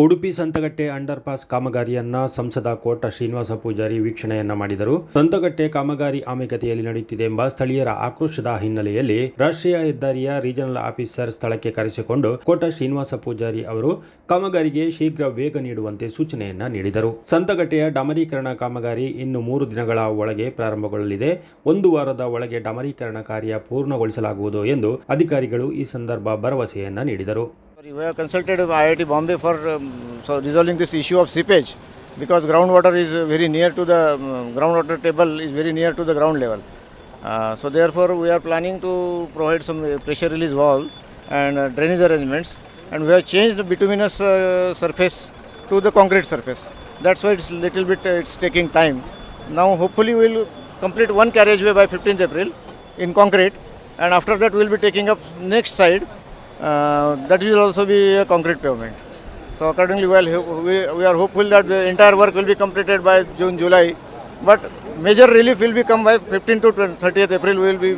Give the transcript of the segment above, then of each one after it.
Udupi ಸಂತಗಟ್ಟೆ under pass ಕಾಮಗಾರಿಯನ್ನ ಸಂಸದ ಕೋಟ ಶ್ರೀನಿವಾಸ ಪೂಜಾರಿ ವೀಕ್ಷಣೆಯನ್ನ ಮಾಡಿದರು. ಸಂತಗಟ್ಟೆ ಕಾಮಗಾರಿ ಆಮೆಗತಿಯಲ್ಲಿ ನಡೆಯುತ್ತಿದೆ ಎಂಬ ಸ್ಥಳೀಯರ ಆಕ್ರೋಶದ ಹಿನ್ನೆಲೆಯಲ್ಲಿ ರಾಷ್ಟ್ರೀಯ ಹೆದ್ದಾರಿಯ ರೀಜನಲ್ ಆಫೀಸರ್ ಸ್ಥಳಕ್ಕೆ ಕರೆಸಿಕೊಂಡು ಕೋಟ ಶ್ರೀನಿವಾಸ ಪೂಜಾರಿ ಅವರು ಕಾಮಗಾರಿಗೆ ಶೀಘ್ರ ವೇಗ ನೀಡುವಂತೆ ಸೂಚನೆಯನ್ನ ನೀಡಿದರು. ಸಂತಗಟ್ಟೆಯ ಡಮರೀಕರಣ ಕಾಮಗಾರಿ ಇನ್ನು ಮೂರು ದಿನಗಳ ಒಳಗೆ ಪ್ರಾರಂಭಗೊಳ್ಳಲಿದೆ. ಒಂದು ವಾರದ ಒಳಗೆ ಡಮರೀಕರಣ ಕಾರ್ಯ ಪೂರ್ಣಗೊಳಿಸಲಾಗುವುದು ಎಂದು ಅಧಿಕಾರಿಗಳು ಈ ಸಂದರ್ಭ ಭರವಸೆಯನ್ನ ನೀಡಿದರು. We have consulted with IIT Bombay for um, so resolving this issue of seepage because groundwater is uh, very near to the um, groundwater table is very near to the ground level. Uh, so therefore we are planning to provide some uh, pressure release wall and uh, drainage arrangements and we have changed the bituminous uh, surface to the concrete surface. That's why it's little bit uh, it's taking time. Now hopefully we will complete one carriageway by 15th April in concrete and after that we will be taking up next side Uh, that will also be a concrete pavement. So accordingly, well, we, we are hopeful that the entire work will be completed by June, July. But major relief will be come by 15th to 20 30th April. We will be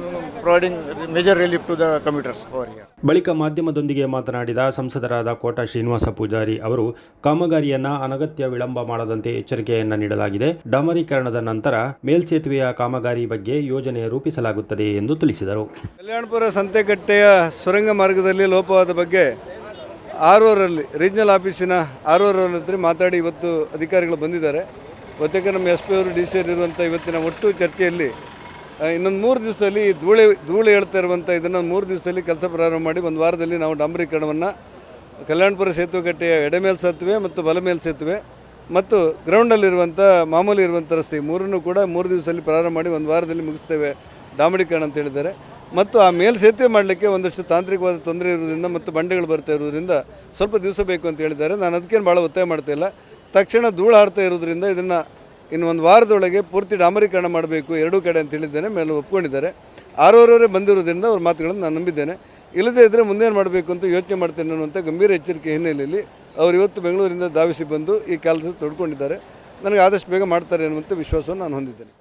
providing major relief to the commuters over here. ಬಳಿಕ ಮಾಧ್ಯಮದೊಂದಿಗೆ ಮಾತನಾಡಿದ ಸಂಸದರಾದ ಕೋಟ ಶ್ರೀನಿವಾಸ ಪೂಜಾರಿ ಅವರು ಕಾಮಗಾರಿಯನ್ನ ಅನಗತ್ಯ ವಿಳಂಬ ಮಾಡದಂತೆ ಎಚ್ಚರಿಕೆಯನ್ನ ನೀಡಲಾಗಿದೆ. ಡಾಮರೀಕರಣದ ನಂತರ ಮೇಲ್ಸೇತುವೆಯ ಕಾಮಗಾರಿ ಬಗ್ಗೆ ಯೋಜನೆ ರೂಪಿಸಲಾಗುತ್ತದೆ ಎಂದು ತಿಳಿಸಿದರು. ಕಲ್ಯಾಣಪುರ ಸಂತೆಕಟ್ಟೆಯ ಸುರಂಗ ಮಾರ್ಗದಲ್ಲಿ ಲೋಪವಾದ ಬಗ್ಗೆ ಆರೂರಲ್ಲಿ ರೀಜನಲ್ ಆಫೀಸಿನ ಆರೂರಲ್ಲಿ ಹತ್ರ ಮಾತಾಡಿ ಇವತ್ತು ಅಧಿಕಾರಿಗಳು ಬಂದಿದ್ದಾರೆ. ಬಹುತೇಕ ನಮ್ಮ ಎಸ್ ಪಿ ಅವರು ಡಿ ಸಿ ಇರುವಂಥ ಇವತ್ತಿನ ಒಟ್ಟು ಚರ್ಚೆಯಲ್ಲಿ ಇನ್ನೊಂದು ಮೂರು ದಿವಸದಲ್ಲಿ ಧೂಳೆ, ಧೂಳು ಹೇಳ್ತಾ ಇರುವಂಥ ಇದನ್ನು ಮೂರು ದಿವಸದಲ್ಲಿ ಕೆಲಸ ಪ್ರಾರಂಭ ಮಾಡಿ ಒಂದು ವಾರದಲ್ಲಿ ನಾವು ಡಾಂಬರೀಕರಣವನ್ನು ಕಲ್ಯಾಣಪುರ ಸೇತುವೆ ಕಟ್ಟೆಯ ಎಡೆಮೇಲ್ ಸೇತುವೆ ಮತ್ತು ಬಲಮೇಲ್ ಸೇತುವೆ ಮತ್ತು ಗ್ರೌಂಡಲ್ಲಿರುವಂಥ ಮಾಮೂಲಿ ಇರುವಂಥ ರಸ್ತೆ ಮೂರನ್ನು ಕೂಡ ಮೂರು ದಿವಸದಲ್ಲಿ ಪ್ರಾರಂಭ ಮಾಡಿ ಒಂದು ವಾರದಲ್ಲಿ ಮುಗಿಸ್ತೇವೆ ಡಾಂಬರೀಕರಣ ಅಂತ ಹೇಳಿದ್ದಾರೆ. ಮತ್ತು ಆ ಮೇಲ್ ಸೇತುವೆ ಮಾಡಲಿಕ್ಕೆ ಒಂದಷ್ಟು ತಾಂತ್ರಿಕವಾದ ತೊಂದರೆ ಇರುವುದರಿಂದ ಮತ್ತು ಬಂಡೆಗಳು ಬರ್ತಾ ಇರೋದ್ರಿಂದ ಸ್ವಲ್ಪ ದಿವಸ ಬೇಕು ಅಂತ ಹೇಳಿದ್ದಾರೆ. ನಾನು ಅದಕ್ಕೇನು ಭಾಳ ಒತ್ತಾಯ ಮಾಡ್ತಾ ಇಲ್ಲ. ತಕ್ಷಣ ಧೂಳು ಹಾಡ್ತಾ ಇರೋದ್ರಿಂದ ಇದನ್ನು ಇನ್ನು ಒಂದು ವಾರದೊಳಗೆ ಪೂರ್ತಿ ಡಾಮರೀಕರಣ ಮಾಡಬೇಕು, ಎರಡೂ ಕಡೆ ಅಂತ ಹೇಳಿದ್ದೇನೆ, ಮೇಲೆ ಒಪ್ಕೊಂಡಿದ್ದಾರೆ. ಆರೂರವರೇ ಬಂದಿರೋದ್ರಿಂದ ಅವ್ರ ಮಾತುಗಳನ್ನು ನಾನು ನಂಬಿದ್ದೇನೆ. ಇಲ್ಲದೇ ಇದ್ದರೆ ಮುಂದೇನು ಮಾಡಬೇಕು ಅಂತ ಯೋಚನೆ ಮಾಡ್ತೇನೆ ಅನ್ನುವಂಥ ಗಂಭೀರ ಎಚ್ಚರಿಕೆ ಹಿನ್ನೆಲೆಯಲ್ಲಿ ಅವರು ಇವತ್ತು ಬೆಂಗಳೂರಿಂದ ಧಾವಿಸಿ ಬಂದು ಈ ಕೆಲಸ ತೊಡ್ಕೊಂಡಿದ್ದಾರೆ. ನನಗೆ ಆದಷ್ಟು ಬೇಗ ಮಾಡ್ತಾರೆ ಅನ್ನುವಂಥ ವಿಶ್ವಾಸವನ್ನು ನಾನು ಹೊಂದಿದ್ದೇನೆ.